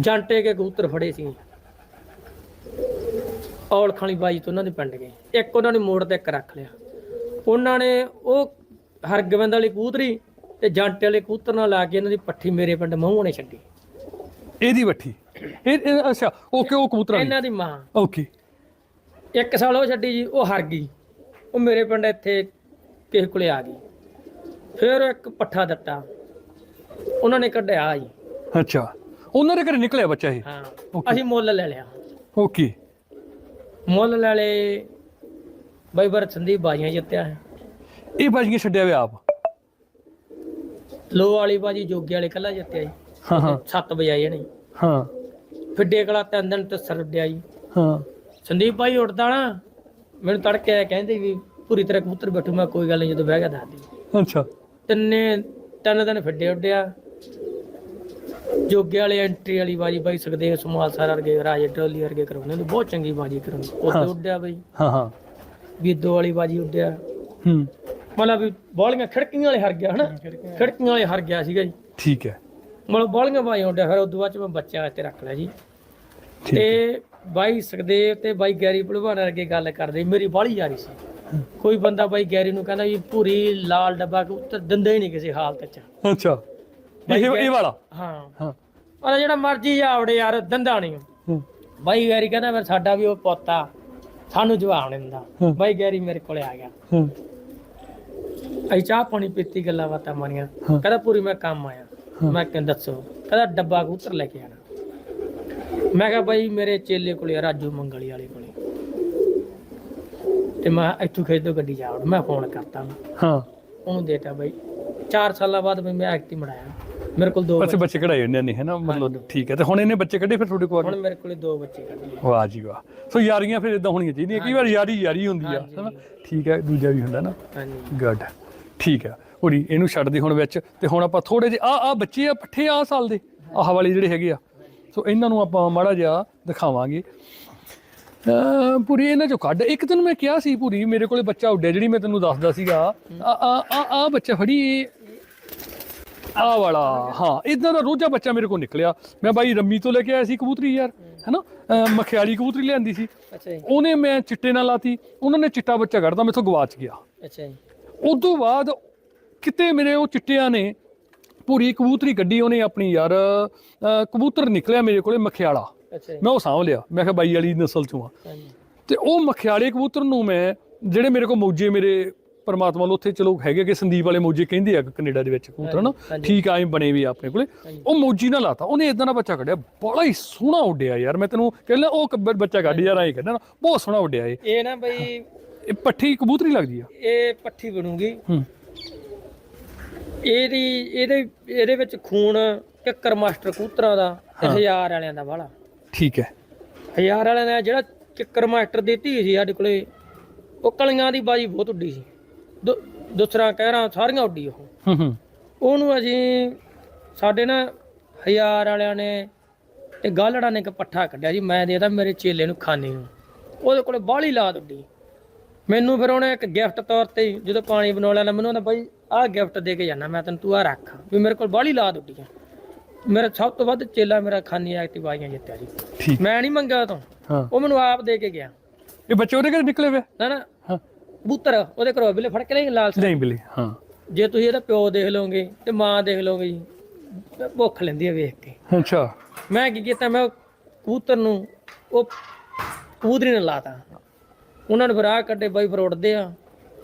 ਜਾਂਟੇ ਕੇ ਕਬੂਤਰ ਫੜੇ ਸੀ। ਔਲ ਖਾਲੀ ਬਾਜੀ ਤੋਂ ਉਹਨਾਂ ਦੇ ਪਿੰਡ ਗਏ। ਇੱਕ ਉਹਨਾਂ ਨੇ ਮੋੜ ਤੇ ਇੱਕ ਰੱਖ ਲਿਆ। ਉਹਨਾਂ ਨੇ ਉਹ ਹਰਗਵੰਦ ਵਾਲੀ ਕਬੂਤਰੀ ਤੇ ਜਾਂਟੇ ਵਾਲੇ ਕਬੂਤਰ ਨਾਲ ਲਾ ਕੇ ਇਹਨਾਂ ਦੀ ਪੱਠੀ ਮੇਰੇ ਪਿੰਡ ਮਹੂਣੇ ਨੇ ਛੱਡੀ। ਇਹਦੀ ਵੱਠੀ ਇਹ ਇਹ- ਅੱਛਾ ਓਕੇ ਉਹ ਕਬੂਤਰਾਂ ਦੀ? ਇਹਨਾਂ ਦੀ ਮਾਂ। ਓਕੇ। ਇੱਕ ਸਾਲ ਉਹ ਛੱਡੀ ਜੀ ਉਹ ਹਰ ਗਈ। ਉਹ ਮੇਰੇ ਪਿੰਡ ਇੱਥੇ ਕਿਸੇ ਕੋਲੇ ਆ ਗਈ। ਫਿਰ ਇੱਕ ਪੱਠਾ ਦਿੱਤਾ। ਉਹਨਾਂ ਨੇ ਕੱਢਿਆ ਜੀ। ਅੱਛਾ। ਉਹਨਾਂ ਦੇ ਘਰੇ ਨਿਕਲਿਆ ਬੱਚਾ ਇਹ? ਹਾਂ Okay. ਅਸੀਂ ਮੁੱਲ ਲੈ ਲਿਆ। ਓਕੇ। ਮੁੱਲ ਲੈ ਲਏ। ਬਾਈ ਬਰ ਸੰਦੀਪ ਬਾਜੀਆਂ ਜਿੱਤਿਆ ਹੈ। ਇਹ ਬਾਜੀਆਂ ਛੱਡਿਆ ਵੇ ਆਪ? ਲੋ ਵਾਲੀ ਬਾਜੀ ਜੋਗੇ ਵਾਲੇ ਕੱਲਾ ਜਿੱਤਿਆ ਜੀ। ਹਾਂ ਹਾਂ। ਸੱਤ ਵਜਾਏ ਨੇ ਹਾਂ। ਫਿੱਡੇ ਕਲਾ ਤਿੰਨ ਦਿਨ ਤੇ ਸਰੜਿਆ ਜੀ। ਹਾਂ। ਸੰਦੀਪ ਭਾਈ ਉੱਠਦਾ ਨਾ ਮੈਨੂੰ ਤੜਕੇ ਆਇਆ ਕਹਿੰਦੇ ਵੀ ਪੂਰੀ ਤਰ੍ਹਾਂ ਕਬੂਤਰ ਬੈਠੂ ਮੈਂ ਕੋਈ ਗੱਲ ਨਹੀਂ ਜਦੋਂ ਬਹਿ ਗਿਆ ਦੱਸ ਦੀ ਅੱਛਾ। ਤਿੰਨੇ ਤਿੰਨ ਦਿਨ ਫਿੱਡੇ ਉੱਡਿਆ। ਜੋਗੇ ਵਾਲੇ ਐਂਟਰੀ ਵਾਲੀ ਬਾਜੀ ਬਾਈ ਸੁਖਦੇਵ ਸਮਾਲ ਸਰ ਵਰਗੇ ਰਾਜੇ ਟੋਲੀ ਵਰਗੇ ਕਰਾਉਂਦੇ ਨੇ ਬਹੁਤ ਚੰਗੀ ਬਾਜੀ ਕਰਾਉਂਦੇ ਉੱਤੇ ਉੱਡਿਆ ਬਈ। ਹਾਂ ਹਾਂ। ਵੀਦੋ ਵਾਲੀ ਬਾਜੀ ਉੱਡਿਆ। ਹੂੰ। ਮਤਲਬ ਵੀ ਬੋਲੀਆਂ ਖਿੜਕੀਆਂ ਵਾਲੇ ਹਰ ਗਿਆ ਹਨਾ? ਖਿੜਕੀਆਂ ਵਾਲੇ। ਹਰ ਗਿਆ ਸੀਗਾ ਜੀ। ਠੀਕ ਹੈ। ਮਤਲਬ ਬੋਲੀਆਂ ਬਾਈ ਉੱਡਿਆ ਫਿਰ ਉਦੋਂ ਬਾਅਦ ਚ ਮੈਂ ਬੱਚਾ ਇੱਥੇ ਰੱਖ ਲਿਆ ਜੀ। ਤੇ ਬਾਈ ਸੁਖਦੇਵ ਤੇ ਬਾਈ ਗੈਰੀ ਭਲਵਾਨ ਵਰਗੇ ਗੱਲ ਕਰਦੇ ਮੇਰੀ ਬਾਲੀ ਯਾਰੀ ਸੀ। ਕੋਈ ਬੰਦਾ ਬਾਈ ਗੈਰੀ ਨੂੰ ਕਹਿੰਦਾ ਵੀ ਪੂਰੀ ਲਾਲ ਡੱਬਾ ਉੱਤਰ ਦਿੰਦੇ ਹੀ ਨਹੀਂ ਕਿਸੇ ਹਾਲਤ ਚ। ਅੱਛਾ। ਇਹ ਇਹ ਵਾਲਾ? ਹਾਂ। ਹਾਂ। ਉਹ ਜਿਹੜਾ ਮਰਜ਼ੀ ਆਵੜੇ ਯਾਰ ਦੰਦਾ ਨਹੀਂ। ਹੂੰ। ਬਾਈ ਗੈਰੀ ਕਹਿੰਦਾ ਫਿਰ ਸਾਡਾ ਵੀ ਉਹ ਪੋਤਾ ਸਾਨੂੰ ਜਵਾਬ ਨਹੀਂ ਦਿੰਦਾ। ਬਾਈ ਗੈਰੀ ਮੇਰੇ ਕੋਲੇ ਆ ਗਿਆ। ਹੂੰ। ਅਸੀਂ ਚਾਹ ਪਾਣੀ ਪੀਤੀ ਗੱਲਾਂ ਬਾਤਾਂ ਮਾਰੀਆਂ। ਕਹਿੰਦਾ ਪੂਰੀ ਮੈਂ ਕੰਮ ਆਇਆ। ਮੈਂ ਕਹਿੰਦਾ ਦੱਸੋ। ਕਹਿੰਦਾ ਡੱਬਾ ਕਬੂਤਰ ਲੈ ਕੇ ਆਣਾ ਮੈਂ ਕਿਹਾ ਬਾਈ ਮੇਰੇ ਚੇਲੇ ਕੋਲੇ ਰਾਜੂ ਮੰਗਲੀ ਵਾਲੇ ਕੋਲੇ। ਤੇ ਮੈਂ ਇੱਥੋਂ ਖੇਡ ਗੱਡੀ ਜਾ ਵੜ। ਮੈਂ ਫੋਨ ਕਰਤਾ। ਹਾਂ। ਉਹਨੂੰ ਦੇਤਾ ਬਾਈ। 4 ਸਾਲਾਂ ਬਾਅਦ ਮੈਂ ਐਕਟੀ ਬਣਾਇਆ ਮੇਰੇ ਕੋਲ ਦੋ ਅੱਛਾ ਬੱਚੇ ਕਢਾਏ ਉਹਨਾਂ ਨੇ ਹੈ ਨਾ ਮਤਲਬ ਠੀਕ ਹੈ ਤੇ ਹੁਣ ਇਹਨੇ ਬੱਚੇ ਕੱਢੇ ਫਿਰ ਤੁਹਾਡੇ ਕੋਲ ਆ ਹੁਣ? ਮੇਰੇ ਕੋਲੇ ਦੋ ਬੱਚੇ ਕੱਢੇ ਵਾਹ ਜੀ ਵਾਹ। ਸੋ ਯਾਰੀਆਂ ਫਿਰ ਇਦਾਂ ਹੋਣੀਆਂ ਚਾਹੀਦੀਆਂ ਕਈ ਵਾਰ ਯਾਰੀ ਯਾਰੀ ਹੁੰਦੀ ਆ ਹਾਂਜੀ। ਹੈ ਨਾ ਠੀਕ ਹੈ ਦੂਜਾ ਵੀ ਹੁੰਦਾ ਨਾ? ਹਾਂਜੀ। ਗੁੱਡ ਠੀਕ ਹੈ। ਹੋਰੀ ਇਹਨੂੰ ਛੱਡ ਦੇ ਹੁਣ ਵਿੱਚ ਤੇ ਹੁਣ ਆਪਾਂ ਥੋੜੇ ਜਿਹੇ ਆ ਆ ਬੱਚੇ ਆ ਪੱਠੇ ਆ ਸਾਲ ਦੇ ਆਹ ਵਾਲੇ ਜਿਹੜੇ ਹੈਗੇ ਆ। ਸੋ ਇਹਨਾਂ ਨੂੰ ਆਪਾਂ ਮਾੜਾ ਜਿਹਾ ਦਿਖਾਵਾਂਗੇ। ਪੂਰੀ ਇਹਨਾਂ ਚੋਂ ਕੱਢ। ਇੱਕ ਦਿਨ ਮੈਂ ਕਿਹਾ ਸੀ ਪੂਰੀ ਮੇਰੇ ਕੋਲੇ ਬੱਚਾ ਉੱਡਿਆ ਜਿਹੜੀ ਮੈਂ ਤੈਨੂੰ ਦੱਸਦਾ ਸੀਗਾ ਆ ਆ ਆ ਬੱਚਾ ਫੜੀ ਆ ਵਾਲਾ ਹਾਂ ਇਦਾਂ ਦਾ ਰੋਜਾ ਬੱਚਾ ਮੇਰੇ ਕੋਲ ਨਿਕਲਿਆ। ਮੈਂ ਬਾਈ ਰੰਮੀ ਤੋਂ ਲੈ ਕੇ ਆਇਆ ਸੀ ਕਬੂਤਰੀ ਯਾਰ ਹੈਨਾ? ਮਖਿਆਲੀ ਕਬੂਤਰੀ ਲਿਆਂਦੀ ਸੀ। ਅੱਛਾ ਜੀ। ਉਹਨੇ ਮੈਂ ਚਿੱਟੇ ਨਾਲ ਲਾਤੀ ਉਹਨਾਂ ਨੇ ਚਿੱਟਾ ਬੱਚਾ ਕੱਢਦਾ ਮੈਥੋਂ ਗਵਾਚ ਗਿਆ। ਅੱਛਾ ਜੀ। ਉਦੋਂ ਬਾਅਦ ਕਿਤੇ ਮੇਰੇ ਉਹ ਚਿੱਟਿਆਂ ਨੇ ਪੂਰੀ ਕਬੂਤਰੀ ਕੱਢੀ ਉਹਨੇ ਆਪਣੀ ਯਾਰ ਕਬੂਤਰ ਨਿਕਲਿਆ ਮੇਰੇ ਕੋਲੇ ਮਖਿਆਲਾ। ਮੈਂ ਉਹ ਸਾਂਭ ਲਿਆ। ਮੈਂ ਕਿਹਾ ਬਾਈ ਵਾਲੀ ਨਸਲ ਚੋਂ ਆ। ਤੇ ਉਹ ਮਖਿਆਲੇ ਕਬੂਤਰ ਨੂੰ ਮੈਂ ਜਿਹੜੇ ਮੇਰੇ ਕੋਲ ਮੌਜੇ ਮੇਰੇ ਪਰਮਾਤਮਾ ਵੱਲੋਂ ਉੱਥੇ ਚਲੋ ਹੈਗੇ ਕਿ ਸੰਦੀਪ ਵਾਲੇ ਮੌਜੇ ਕਹਿੰਦੇ ਆ ਕੈਨੇਡਾ ਦੇ ਵਿੱਚ ਕਬੂਤਰ ਨਾ। ਠੀਕ ਆ ਐਂ ਬਣੇ ਵੀ ਆਪਣੇ ਕੋਲੇ। ਉਹ ਮੌਜੀ ਨਾਲ ਲਾਤਾ ਉਹਨੇ ਇਦਾਂ ਦਾ ਬੱਚਾ ਕੱਢਿਆ ਬੜਾ ਹੀ ਸੋਹਣਾ ਉੱਡਿਆ ਯਾਰ ਮੈਂ ਤੈਨੂੰ ਕਹਿੰਦਾ ਉਹ ਬੱਚਾ ਕੱਢ ਯਾਰ ਐਂ ਕੱਢਣਾ ਬਹੁਤ ਸੋਹਣਾ ਉੱਡਿਆ ਇਹ। ਇਹ ਨਾ ਬਈ ਇਹ ਪੱਠੀ ਕਬੂਤਰੀ ਲੱਗਦੀ ਆ? ਇਹ ਪੱਠੀ ਬਣੂਗੀ। ਇਹਦੀ ਇਹਦੇ ਇਹਦੇ ਵਿੱਚ ਖੂਨ ਕਿੱਕਰ ਮਾਸਟਰ ਕੂਤਰਾਂ ਦਾ ਹਜ਼ਾਰ ਵਾਲਿਆਂ ਦਾ ਵਾਲਾ। ਠੀਕ ਹੈ। ਹਜ਼ਾਰ ਵਾਲਿਆਂ ਦਾ ਜਿਹੜਾ ਕਿੱਕਰ ਮਾਸਟਰ ਦੀ ਧੀ ਸੀ ਸਾਡੇ ਕੋਲੇ ਉਹ ਕਲੀਆਂ ਦੀ ਬਾਜੀ ਬਹੁਤ ਉੱਡੀ ਸੀ। ਦੂ- ਦੂਸਰਾ ਕਹਿਰਾਂ ਸਾਰੀਆਂ ਉੱਡੀ ਉਹ। ਹੂੰ ਹੂੰ। ਉਹਨੂੰ ਅਸੀਂ ਸਾਡੇ ਨਾ ਹਜ਼ਾਰ ਵਾਲਿਆਂ ਨੇ ਤੇ ਗਾਲੜਾ ਨੇ ਇੱਕ ਪੱਠਾ ਕੱਢਿਆ ਜੀ ਮੈਂ ਦੇਦਾ ਮੇਰੇ ਚੇਲੇ ਨੂੰ ਖਾਣੇ ਨੂੰ। ਉਹਦੇ ਕੋਲੇ ਬਾਹਲੀ ਲਾਤ ਉੱਡੀ। ਮੈਨੂੰ ਫਿਰ ਉਹਨੇ ਇੱਕ ਗਿਫਟ ਤੌਰ ਤੇ ਹੀ ਜਦੋਂ ਪਾਣੀ ਬਣਾਉਣ ਵਾਲਾ ਮੈਨੂੰ ਕਹਿੰਦਾ ਬਾਈ ਆਹ ਗਿਫਟ ਦੇ ਕੇ ਜਾਣਾ ਮੈਂ ਤੈਨੂੰ ਤੂੰ ਆ ਰੱਖ ਵੀ ਮੇਰੇ ਕੋਲ ਬਾਹਲੀ ਲਾਤ ਉੱਡੀ ਆ। ਮੇਰਾ ਸਭ ਤੋਂ ਵੱਧ ਚੇਲਾ ਮੇਰਾ ਖਾਨੀ ਐਕਟਿਵ ਬਾਈਆਂ ਜਿੱਤਿਆ ਜੀ। ਠੀਕ। ਮੈਂ ਨਹੀਂ ਮੰਗਿਆ ਉਹ ਤੋਂ ਹਾਂ। ਉਹ ਮੈਨੂੰ ਆਪ ਦੇ ਕੇ ਗਿਆ। ਇਹ ਬੱਚੇ ਉਹਦੇ ਘਰ ਨਿਕਲੇ ਵੇ? ਨਾ ਨਾ। ਕਬੂਤਰ ਉਹਦੇ ਘਰੋਂ ਬਿਲੇ ਫੜ ਕੇ ਲੈ ਲਾਲ ਸਿੰਘ ਨਹੀਂ ਬਿਲੇ ਹਾਂ। ਜੇ ਤੁਸੀਂ ਇਹਦਾ ਪਿਓ ਦੇਖ ਲਓਗੇ ਤੇ ਮਾਂ ਦੇਖ ਲਓਗੇ ਜੀ ਭੁੱਖ ਲੈਂਦੀ ਹੈ ਵੇਖ ਕੇ। ਅੱਛਾ। ਮੈਂ ਕੀ ਕੀਤਾ ਮੈਂ ਕਬੂਤਰ ਨੂੰ ਉਹ ਕਬੂਤਰੀ ਨੇ ਲਾਤਾ। ਉਹਨਾਂ ਨੇ ਫਿਰ ਆਹ ਕੱਢੇ ਬਾਈ ਫਿਰ ਉੱਡਦੇ ਆ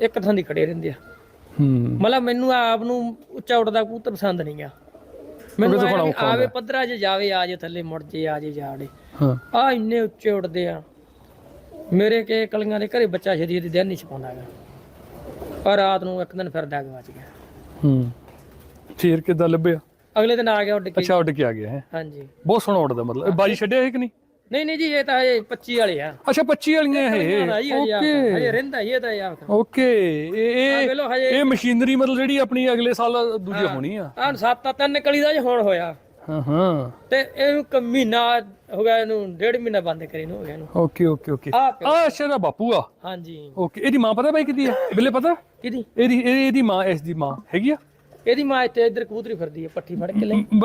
ਇੱਕ ਥਾਂ ਦੀ ਖੜੇ ਰਹਿੰਦੇ ਆ। ਹੂੰ। ਮਤਲਬ ਮੈਨੂੰ ਆਪ ਨੂੰ ਉੱਚਾ ਉੱਡਦਾ ਕਬੂਤਰ ਪਸੰਦ ਨਹੀਂ ਆ। ਮੈਨੂੰ ਆਵੇ ਪੱਧਰਾ ਜੇ ਜਾਵੇ ਆ ਜੇ ਥੱਲੇ ਮੁੜ ਜੇ ਆ ਜੇ ਜਾੜੇ। ਹਾਂ। ਆ ਇੰਨੇ ਉੱਚੇ ਉੱਡਦੇ ਆ। ਮੇਰੇ ਕੇ ਕਲੀਆਂ ਦੇ ਘਰੇ ਬੱਚਾ ਦੀ ਦਿਨ ਨਹੀਂ ਛਪਾਉਂਦਾ ਹੈਗਾ। ਪਰ ਰਾਤ ਨੂੰ ਇੱਕ ਦਿਨ ਫਿਰਦਾ ਗਵਾਚ ਗਿਆ। ਹੂੰ। ਫੇਰ ਕਿੱਦਾਂ ਲੱਭਿਆ? ਅਗਲੇ ਦਿਨ ਆ ਗਿਆ ਉੱਡ ਕੇ। ਅੱਛਾ ਉੱਡ ਕੇ ਆ ਗਿਆ ਹੈ? ਹਾਂਜੀ। ਬਹੁਤ ਸੋਹਣਾ ਉੱਡਦਾ ਮਤਲਬ। ਇਹ ਬਾਜੀ ਛੱਡਿਆ ਹੈ ਕਿ ਨਹੀਂ? ਨਹੀਂ ਨਹੀਂ ਜੀ ਇਹ ਤਾਂ ਹਜੇ 25 ਵਾਲੇ ਆ। ਅੱਛਾ 25 ਵਾਲੀਆਂ ਇਹ? ਓਕੇ। ਹਜੇ ਰਹਿੰਦਾ ਹੀ ਇਹ ਤਾਂ ਯਾਰ ਓਕੇ। ਇਹ ਇਹ ਇਹ ਮਸ਼ੀਨਰੀ ਮਤਲਬ ਜਿਹੜੀ ਆਪਣੀ ਅਗਲੇ ਸਾਲ ਦੂਜੀ ਹੋਣੀ ਆ। ਆਹ ਸੱਤ ਤਿੰਨ ਕਲੀ ਦਾ ਜੀ ਹੁਣ ਹੋਇਆ। ਹਾਂ ਹਾਂ। ਤੇ ਇਹਨੂੰ ਕ ਮਹੀਨਾ ਹੋ ਗਿਆ ਇਹਨੂੰ ਡੇਢ ਮਹੀਨਾ ਬੰਦ ਕਰੇ ਨੂੰ ਹੋ ਗਿਆ ਇਹਨੂੰ। Okay okay okay. ਆ ਆ ਅੱਛਾ ਦਾ ਬਾਪੂ ਆ ਹਾਂਜੀ। ਓਕੇ ਇਹਦੀ ਮਾਂ ਪਤਾ ਬਾਈ ਕਿਦੀ ਆ? ਬਿੱਲੇ ਪਤਾ? ਕਿਹਦੀ? ਇਹਦੀ ਇਹ- ਇਹਦੀ ਮਾਂ ਇਸ ਦੀ ਮਾਂ। ਹੈਗੀ ਆ? ਇਹਦੀ ਮਾਂ ਇੱਥੇ ਇੱਧਰ ਕਬੂਤਰੀ ਫਿਰਦੀ ਹੈ ਪੱਠੀ ਫੜ ਕੇ ਲਈ ਬਲ